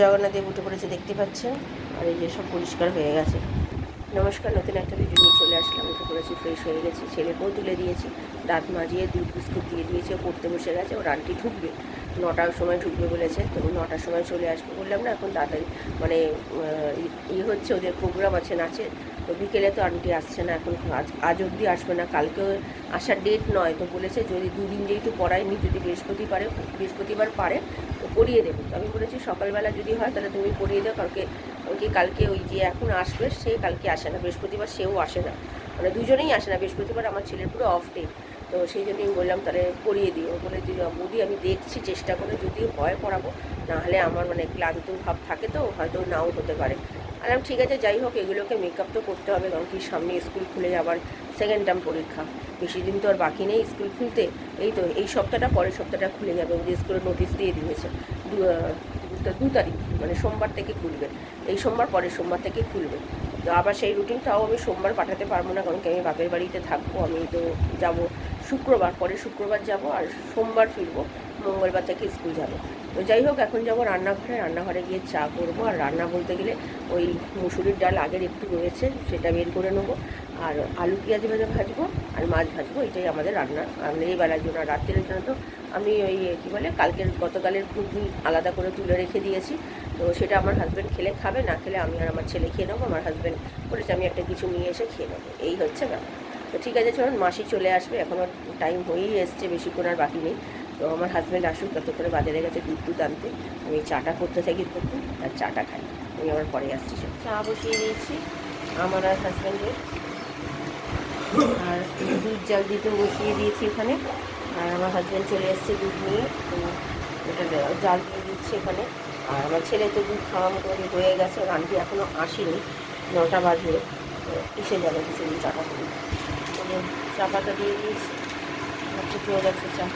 জগন্নাথ দেব উঠে পড়েছে, দেখতে পাচ্ছেন? আর এই যে সব পরিষ্কার হয়ে গেছে। নমস্কার, নতুন একটা ভিডিও নিয়ে চলে আসলাম। উঠে পড়েছি ফ্রেশ হয়ে গেছি। ছেলেকেও তুলে দিয়েছি। দাঁত মাজিয়ে দুধ বিস্কুট দিয়ে দিয়েছে। পড়তে বসে গেছে, ওর আন্টি ঢুকবে। নটার সময় ঢুকবে বলেছে, তো নটার সময় চলে আসবে বললাম না, এখন তাড়াতাড়ি মানে ইয়ে হচ্ছে, ওদের প্রোগ্রাম আছে, নাচের, তো বিকেলে তো আন্টি আসছে না, এখন আজ আজ অবধি আসবে না, কালকেও আসার ডেট নয়, তো বলেছে যদি দুদিন যেহেতু পড়ায়নি, যদি বৃহস্পতিবারে বৃহস্পতিবার পারে, তো পড়িয়ে দেবো, তো আমি বলেছি সকালবেলা যদি হয়, তাহলে তুমি পড়িয়ে দাও, কালকে ওই কালকে ওই যে এখন আসবে, সে কালকে আসে না, বৃহস্পতিবার সেও আসে না মানে দুজনেই আসে না, বৃহস্পতিবার আমার ছেলের পুরো অফ ডে তো সেই জন্য আমি বললাম, তাহলে পড়িয়ে দিও। বলে, দিল বৌদি আমি দেখছি, চেষ্টা করে যদি হয় পড়াবো, নাহলে আমার মানে ক্লান্ত ভাব থাকে তো, হয়তো নাও হতে পারে। আলাম ঠিক আছে, যাই হোক, এগুলোকে মেকআপ তো করতে হবে, কারণ কি সামনে স্কুল খুলে যাবার সেকেন্ড টার্ম পরীক্ষা। বেশি দিন তো আর বাকি নেই স্কুল খুলতে। এই তো, এই সপ্তাহটা পরের সপ্তাহটা খুলে যাবে। ওদের স্কুলে নোটিশ দিয়ে দিয়েছে, দু তারিখ মানে সোমবার থেকে খুলবে। এই সোমবার পরের সোমবার থেকে খুলবে। তো আবার সেই রুটিনটাও আমি সোমবার পাঠাতে পারব না, কারণ কি আমি বাপের বাড়িতে থাকব, আমি তো যাব। শুক্রবার পরে শুক্রবার যাব আর সোমবার ফিরবো, মঙ্গলবার থেকে স্কুল যাব। তো যাই হোক, এখন যাব রান্নাঘরে। রান্নাঘরে গিয়ে চা করব। আর রান্না বলতে গেলে ওই মুসুরির ডাল আগের একটু রয়েছে, সেটা বের করে নেব। আর আলু, পেঁয়াজ ভাজা ভাজবো আর মাছ ভাজবো, এটাই আমাদের রান্না। এই বেলার জন্য, রাত্রের জন্য তো আমি ওই, কী বলে, কালকের, গতকালের ঘুগনি আলাদা করে তুলে রেখে দিয়েছি। তো সেটা আমার হাজব্যান্ড খেলে খাবে, না খেলে আমি আর আমার ছেলে খেয়ে নেব, আমার হাজব্যান্ড বলেছে আমি একটা কিছু নিয়ে এসে খেয়ে নেব। এই হচ্ছে ব্যাপার। তো ঠিক আছে, চলুন, মাসি চলে আসবে। এখনও টাইম হয়েই এসছে বেশিক্ষণ আর বাকি নেই। তো আমার হাজব্যান্ড আসুক ততক্ষণে বাজারে গেছে দুধ দুধ আনতে। আমি চাটা করতে থাকি তখন আর চাটা খাই। আমি আবার পরে আসছি। চা বসিয়ে দিয়েছি। আমার আর হাজব্যান্ডের আর দুধ জাল দিতে বসিয়ে দিয়েছি এখানে। আর আমার হাজব্যান্ড চলে এসছে দুধ নিয়ে। তো দে- জাল দিয়ে দিচ্ছি এখানে। আর আমার ছেলে তো দুধ খাওয়া মোটামুটি হয়ে গেছে। ওর আন্টি এখনও আসেনি। নটা বাজে। তো এসে যাবে, কিছুদিন চাটা করে তো চা দিয়ে দিয়েছি। হয়ে গেছে চা।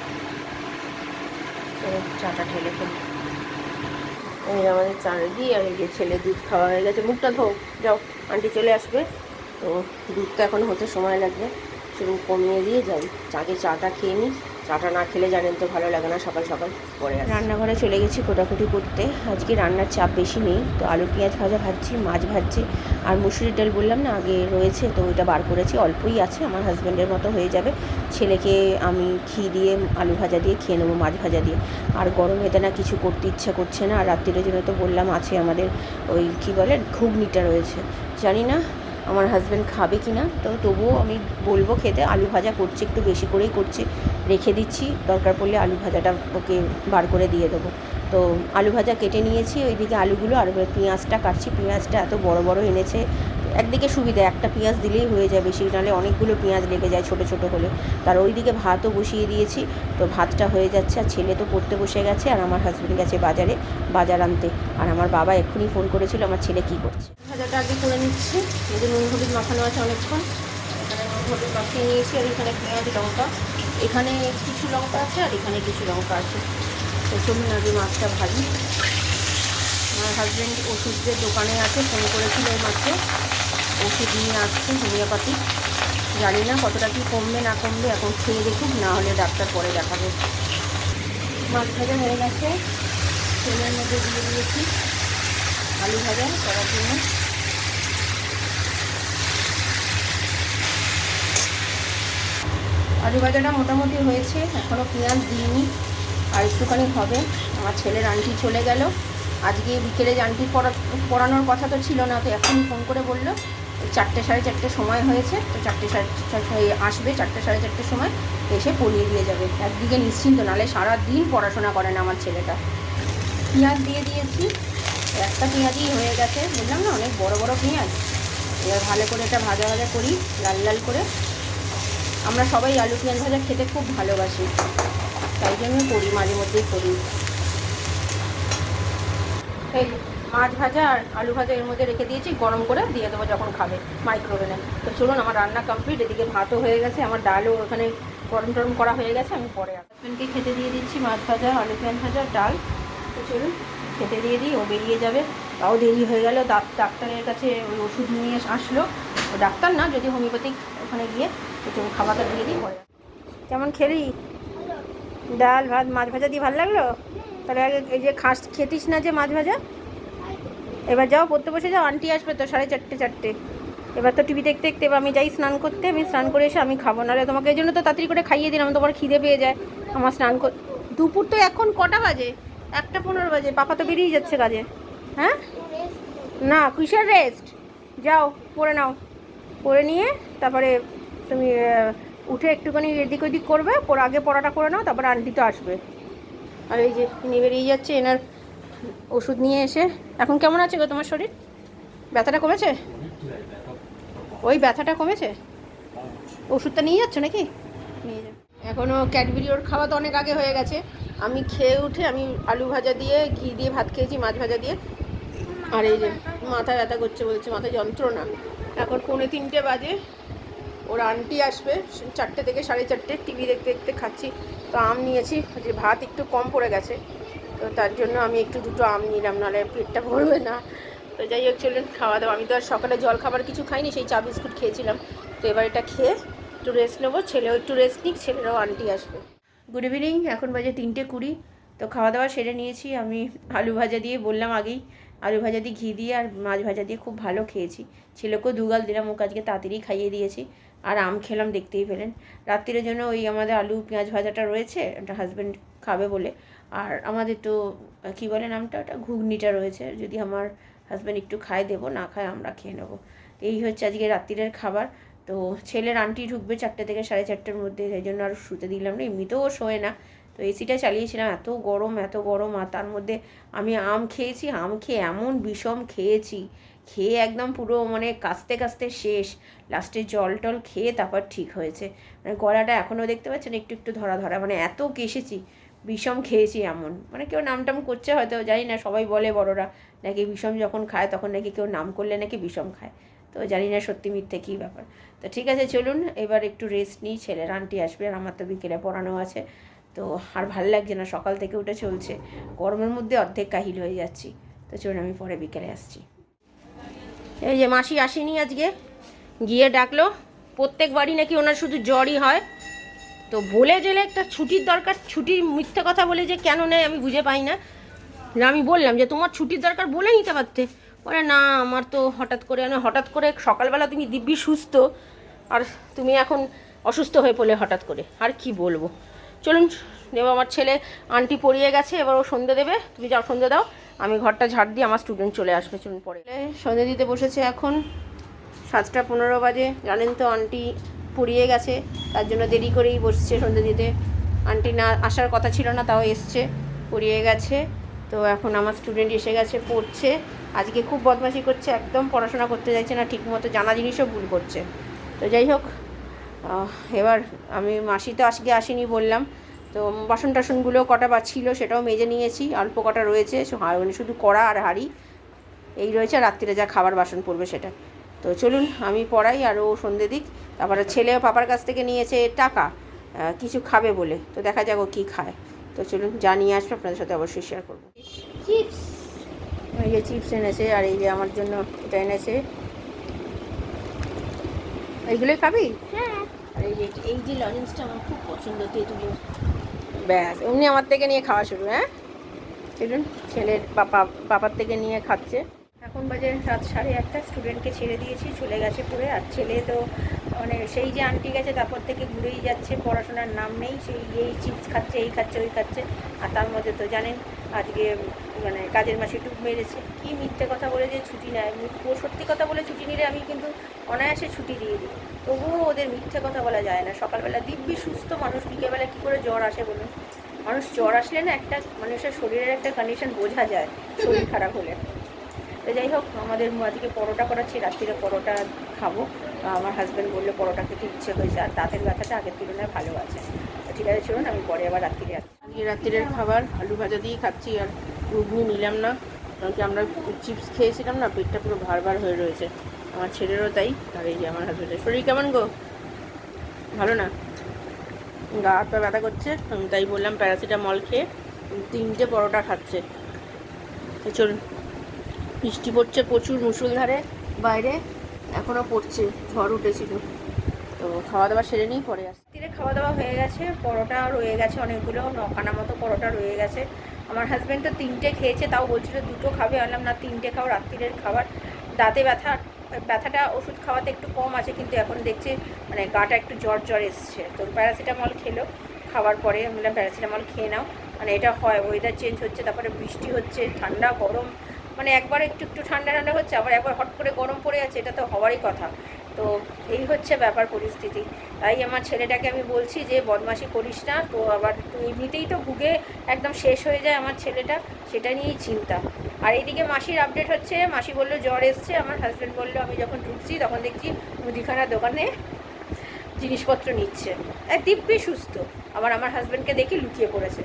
চাটা ঢেলে ফেলি। এই যে আমাদের চা রেডি, আর এই যে ছেলে দুধ খাওয়া হয়ে গেছে। মুখটা ধো, যাও। আন্টি চলে আসবে। তো দুধটা এখন হতে সময় লাগবে। সেরকম কমিয়ে দিয়ে যাই। চাকে চাটা খেয়ে নিই। চাটা না খেলে জানেন তো ভালো লাগে না, সকাল সকাল পরে রান্নাঘরে চলে গেছি কোটাকুটি করতে। আজকে রান্নার চাপ বেশি নেই, তো আলু, পেঁয়াজ ভাজা ভাজছি, মাছ ভাজছি, আর মুসুরির ডাল বললাম না, আগে রয়েছে, তো ওইটা বার করেছি, অল্পই আছে, আমার হাজব্যান্ডের মতো হয়ে যাবে। ছেলেকে আমি ঘি দিয়ে, আলু ভাজা দিয়ে খেয়ে নেব, মাছ ভাজা দিয়ে। আর গরমেতে না কিছু করতে ইচ্ছা করছে না, আর রাত্রিরের জন্য তো বললাম আছে আমাদের ওই কী বলে, ঘুগনিটা রয়েছে। জানি না আমার হাজব্যান্ড খাবে কি না তো তবুও আমি বলব খেতে, আলু ভাজা করছি, একটু বেশি করেই করছি। রেখে দিচ্ছি, দরকার পড়লে আলু ভাজাটা ওকে বার করে দিয়ে দেবো। তো আলু ভাজা কেটে নিয়েছি, ওইদিকে আলুগুলো আর পেঁয়াজটা কাটছি, পেঁয়াজটা এত বড় বড় এনেছে, একদিকে সুবিধা, একটা পেঁয়াজ দিলেই হয়ে যায় বেশি নাহলে অনেকগুলো পেঁয়াজ লেগে যায় ছোটো ছোটো হলে। তার ওইদিকে ভাতও বসিয়ে দিয়েছি, তো ভাতটা হয়ে যাচ্ছে, আর ছেলে তো পড়তে বসে গেছে, আর আমার হাজব্যান্ড গেছে বাজারে, বাজার আনতে। আর আমার বাবা এক্ষুনি ফোন করেছিল, আমার ছেলে কী করছে। ভাজাটা আগে করে নিচ্ছি এদের নুন হলুদ মাখানো আছে অনেকক্ষণ, এখানে নুন হলুদ মাখিয়ে নিয়েছি, আর এখানে পেঁয়াজ, লঙ্কা। এখানে কিছু লঙ্কা আছে আর এখানে কিছু লঙ্কা আছে। তো চলুন আগে মাছটা ভাজি। আমার হাজব্যান্ড ওষুধের দোকানে আছে, ফোন করেছিল এই মাত্র। ওষুধ নিয়ে আসছে হোমিওপ্যাথি। জানি না কতটা কি কমবে, না কমবে, এখন খেয়ে দেখুক না হলে ডাক্তার পরে দেখাবে। মাছ ভাজা হয়ে গেছে। তেলের মধ্যে দিয়ে দিয়েছি। আলু ভাজা করার জন্য। আলু ভাজাটা মোটামুটি হয়েছে এখনও পেঁয়াজ দিইনি, আর একটুখানি হবে। আমার ছেলের আন্টি চলে গেল। আজকে বিকেলে আন্টি পড়া পড়ানোর কথা তো ছিল না, তো এখন ফোন করে বলল, চারটে সাড়ে চারটে সময় হয়েছে, তো চারটে সাড়ে আসবে, চারটে সাড়ে চারটের সময় এসে পড়িয়ে দিয়ে যাবে। একদিকে নিশ্চিন্ত নাহলে সারা দিন পড়াশোনা করে না আমার ছেলেটা। পেঁয়াজ দিয়ে দিয়েছি, একটা পেঁয়াজই হয়ে গেছে, বললাম না, অনেক বড় বড় পেঁয়াজ। এবার ভালো করে এটা ভাজা ভাজা করি, লাল লাল করে। আমরা সবাই আলু পেঁয়াজ ভাজা খেতে খুব ভালোবাসি। তাই জন্য করি, মাঝে মধ্যেই করি। এই মাছ ভাজা আর আলু ভাজা এর মধ্যে রেখে দিয়েছি, গরম করে দিয়ে দেবো যখন খাবে মাইক্রোওভেনে তো চলুন, আমার রান্না কমপ্লিট এদিকে ভাতও হয়ে গেছে, আমার ডালও ওখানে গরম টরম করা হয়ে গেছে, আমি পরে হাজব্যান্ডকে খেতে দিয়ে দিচ্ছি মাছ ভাজা, আলু পেঁয়াজ ভাজা, ডাল। তো চলুন, খেতে দিয়ে দিই, ও বেরিয়ে যাবে। তাও দেরি হয়ে গেল ডাক্তারের কাছে ওই ওষুধ নিয়ে আসলো। ডাক্তার না যদি হোমিওপ্যাথিক ওখানে গিয়ে খাবারটা দিয়ে দিই। পরে কেমন খেলি? ডাল, ভাত, মাছ ভাজা দিয়ে ভালো লাগল? তাহলে আগে এই যে খাস, খেতিস না যে মাছ ভাজা? এবার যাও, পড়তে বসে যাও, আন্টি আসবে তো সাড়ে চারটে চারটে। এবার তো টিভি দেখতে দেখতে আমি যাই স্নান করতে, আমি স্নান করে এসে আমি খাব। নাহলে তোমাকে এই জন্য তো তাড়াতাড়ি করে খাইয়ে দিলাম, তোমার খিদে পেয়ে যায়। আমার স্নান কর দুপুর তো এখন কটা বাজে? একটা পনেরো বাজে, পাপা তো বেরিয়ে যাচ্ছে কাজে। হ্যাঁ? না কিসের রেস্ট যাও, পড়ে নাও। পড়ে নিয়ে তারপরে তুমি উঠে একটুখানি এদিক ওদিক করবে, পর আগে পড়াটা করে নাও, তারপর আন্টি তো আসবে। আর এই যে নিয়ে বেরিয়ে যাচ্ছে, এনার ওষুধ নিয়ে এসে, এখন কেমন আছে গো তোমার শরীর? ব্যথাটা কমেছে? ওই ব্যথাটা কমেছে? ওষুধটা নিয়ে যাচ্ছ নাকি? নিয়ে যাও এখনও ক্যাডবেরি ওর খাওয়া তো অনেক আগে হয়ে গেছে। আমি খেয়ে উঠে, আমি আলু ভাজা দিয়ে, ঘি দিয়ে ভাত খেয়েছি, মাছ ভাজা দিয়ে। আর এই যে মাথা ব্যথা করছে বলছে, মাথায় যন্ত্রণা। এখন পৌনে তিনটে বাজে। ওর আন্টি আসবে, চারটে থেকে সাড়ে চারটে, টিভি দেখতে দেখতে খাচ্ছি, তো আম নিয়েছি, যে ভাত একটু কম পড়ে গেছে, তো তার জন্য আমি একটু দুটো আম নিলাম, নাহলে পেটটা ভরবে না। তো যাই হোক, চলুন খাওয়া দাওয়া। আমি তো আর সকালে জল খাবার কিছু খাইনি, সেই চা বিস্কুট খেয়েছিলাম। তো এবার এটা খেয়ে একটু রেস্ট নেব, ছেলেও একটু রেস্ট নিক, ছেলেরাও আন্টি আসবে। গুড ইভিনিং এখন বাজে তিনটে কুড়ি, তো খাওয়া দাওয়া সেরে নিয়েছি। আমি আলু ভাজা দিয়ে বললাম আগেই, আলু ভাজা দিয়ে ঘি দিয়ে আর মাছ ভাজা দিয়ে খুব ভালো খেয়েছি। ছেলেকেও দুগাল দিলাম, ওকে আজকে তাড়াতাড়ি খাইয়ে দিয়েছি। আর আম খেলাম, দেখতেই পেলেন। রাত্রির জন্য ওই আমাদের আলু, পেঁয়াজ ভাজাটা রয়েছে, ওটা হাজব্যান্ড খাবে বলে। আর আমাদের তো, কী বলে নামটা ওটা? ঘুগনিটা রয়েছে। যদি আমার হাজব্যান্ড একটু খায়, দেবো, না খায় আমরা খেয়ে নেব। তো এই হচ্ছে আজকে রাত্রিরের খাবার। তো ছেলের আন্টি ঢুকবে চারটে থেকে সাড়ে চারটের মধ্যে, সেই জন্য আর শুতে দিলাম না। এমনিতেও শোয় না। তো এসিটা চালিয়েছিলাম, এত গরম এত গরম। আর তার মধ্যে আমি আম খেয়েছি, আম খেয়ে এমন বিষম খেয়েছি। খেয়ে একদম পুরো মানে কাস্তে কাস্তে শেষ। লাস্টে জল টল খেয়ে তারপর ঠিক হয়েছে। মানে গলাটা এখনও দেখতে পাচ্ছেন, একটু একটু ধরা ধরা। মানে এত কেসেছি বিষম খেয়েছি এমন। মানে কেউ নাম টাম করছে হয়তো, জানি না, সবাই বলে বড়রা। নাকি বিষম যখন খায়, তখন নাকি কেউ নাম করলে নাকি বিষম খায়। তো জানি না সত্যি মিথ্যে কী ব্যাপার। তো ঠিক আছে, চলুন, এবার একটু রেস্ট নিই। ছেলের আন্টি আসবে, আর আমার তো বিকেলে পড়ানো আছে। তো আর ভালো লাগছে না, সকাল থেকে উঠে চলছে। গরমের মধ্যে অর্ধেক কাহিল হয়ে যাচ্ছি। তো চলুন, আমি পরে বিকেলে আসছি। এই যে মাসি আসেনি আজকে, গিয়ে ডাকলো। প্রত্যেক বাড়ি নাকি ওনার শুধু জ্বরই হয়। তো বলে গেলে একটা ছুটির দরকার, ছুটির মিথ্যে কথা বলে যে কেন নেয় আমি বুঝে পাই না। না, আমি বললাম যে, তোমার ছুটির দরকার বলে নিতে পারতে। বলে, না, আমার তো হঠাৎ করে মানে হঠাৎ করে সকালবেলা তুমি দিব্যি সুস্থ, আর তুমি এখন অসুস্থ হয়ে পড়লে হঠাৎ করে। আর কি বলব? চলুন এবার আমার ছেলে আন্টি পড়িয়ে গেছে, এবার ও সন্ধে দেবে। তুমি যাও সন্ধে দাও। আমি ঘরটা ঝাড় দিয়ে আমার স্টুডেন্ট চলে আসবে, চলুন পরে। সন্ধে দিতে বসেছে এখন। সাতটা পনেরো বাজে। জানেন তো, আন্টি পড়িয়ে গেছে। তার জন্য দেরি করেই বসছে সন্ধে দিতে। আন্টি না, আসার কথা ছিল না, তাও এসছে। পড়িয়ে গেছে। তো এখন আমার স্টুডেন্ট এসে গেছে, পড়ছে। আজকে খুব বদমাশি করছে, একদম পড়াশোনা করতে চাইছে না, ঠিকমতো জানা জিনিসও ভুল করছে। তো যাই হোক এবার আমি মাসি তো আজকে আসেনি বললাম। তো বাসন টাসনগুলো কটা বা ছিল সেটাও মেজে নিয়েছি অল্প কটা রয়েছে মানে শুধু কড়া আর হাঁড়ি। এই রয়েছে রাত্রিরে যা খাবার বাসন পড়বে সেটা। তো চলুন আমি পড়াই আর ও সন্ধে দিক। তারপরে ছেলে পাপার কাছ থেকে নিয়েছে টাকা কিছু খাবে বলে। তো দেখা যাক ও কী খায়। তো চলুন যা নিয়ে আসবে আপনাদের সাথে অবশ্যই শেয়ার করব। চিপস এই যে চিপস এনেছে আর এই যে আমার জন্য এটা এনেছে। এইগুলোই খাবি? হ্যাঁ। আর এই যে এই যে লজেন্সটা আমার খুব পছন্দ তেঁতুলের ব্যাস, এমনি আমার থেকে নিয়ে খাওয়া শুরু হ্যাঁ? চলুন, ছেলের পাপা পাপার থেকে নিয়ে খাচ্ছে। এখন বাজে রাত সাড়ে একটা স্টুডেন্টকে ছেড়ে দিয়েছি, চলে গেছে পড়ে আর ছেলে তো মানে সেই যে আন্টি গেছে, তারপর থেকে ঘুরেই যাচ্ছে, পড়াশোনার নাম নেই, সেই এই চিপস খাচ্ছে, এই খাচ্ছে, ওই খাচ্ছে। আর তার মধ্যে তো জানেন, আজকে মানে কাজের মাসে টুক মেরেছে। কি মিথ্যে কথা বলে যে ছুটি নেয় সত্যি কথা বলে ছুটি নিলে আমি কিন্তু অনায়াসে ছুটি দিয়ে দিই। তবুও ওদের মিথ্যে কথা বলা যায় না। সকালবেলা দিব্যি সুস্থ মানুষ, বিকেলবেলা কী করে জ্বর আসে বলুন? মানুষ জ্বর আসলে না একটা মানুষের শরীরের একটা কন্ডিশন বোঝা যায়, শরীর খারাপ হলে। তো যাই হোক, আমাদের আজকে পরোটা করাচ্ছি, রাত্রিরে পরোটা খাব। আমার হাজব্যান্ড বলল, পরোটা খেতে ইচ্ছে হয়েছে, আর দাঁতের ব্যথাটা আগের তুলনায় ভালো আছে। ঠিক আছে, চলুন, আমি পরে আবার রাত্রিরে আজকে রাত্রিরের খাবার, আলু ভাজা দিয়েই খাচ্ছি, আর ঘুগনি নিলাম না। কারণ কি আমরা চিপস খেয়েছিলাম না, পেটটা পুরো ভার ভার হয়ে রয়েছে। আমার ছেলেরও তাই, আর এই যে আমার হাজব্যান্ডের শরীর কেমন গো? ভালো না? গা হাত পা ব্যথা করছে তাই বললাম প্যারাসিটামল খেয়ে তিনটে পরোটা খাচ্ছে। চলুন, বৃষ্টি পড়ছে প্রচুর মুসুলধারে বাইরে এখনও পড়ছে, ঝড় উঠেছিল। তো খাওয়া দাওয়া সেরে নিই, পরে আসছি খাওয়া দাওয়া হয়ে গেছে, পরোটা রয়ে গেছে অনেকগুলো, নখানা মতো পরোটা রয়ে গেছে। আমার হাজব্যান্ড তো তিনটে খেয়েছে, তাও বলছিল দুটো খাবে আনলাম না, তিনটে খাও, রাত্রিরের খাবার। দাঁতে ব্যথা ব্যথাটা ওষুধ খাওয়াতে একটু কম আছে, কিন্তু এখন দেখছি মানে গাটা একটু জ্বর জ্বর এসছে। তো প্যারাসিটামল খেলো, খাওয়ার পরে আমি বললাম প্যারাসিটামল খেয়ে নাও। মানে এটা হয় ওয়েদার চেঞ্জ হচ্ছে, তারপরে বৃষ্টি হচ্ছে, ঠান্ডা, গরম মানে একবার একটু একটু ঠান্ডা ঠান্ডা হচ্ছে, আবার একবার হট করে গরম পড়ে আছে এটা তো হওয়ারই কথা। তো এই হচ্ছে ব্যাপার পরিস্থিতি। তাই আমার ছেলেটাকে আমি বলছি যে, বদমাশি করিস না। তো আবার এমনিতেই তো ভুগে একদম শেষ হয়ে যায় আমার ছেলেটা, সেটা নিয়েই চিন্তা। আর এইদিকে মাসির আপডেট হচ্ছে, মাসি বলল, জ্বর এসছে। আমার হাজব্যান্ড বলল, আমি যখন ঢুকছি, তখন দেখছি মুদিখানার দোকানে জিনিসপত্র নিচ্ছে। এক দিব্যি সুস্থ। আবার আমার হাজব্যান্ডকে দেখে লুকিয়ে পড়েছে।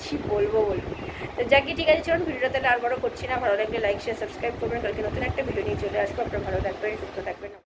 ছি বলব বলব তো যাকে ঠিক আছে, চলুন, ভিডিওটা তাহলে আর বড় করছি না। ভালো লাগলে লাইক শেয়ার সাবস্ক্রাইব করবেন। কালকে নতুন একটা ভিডিও নিয়ে চলে আসব। আপনার ভালো থাকবেন, সুস্থ থাকবেন।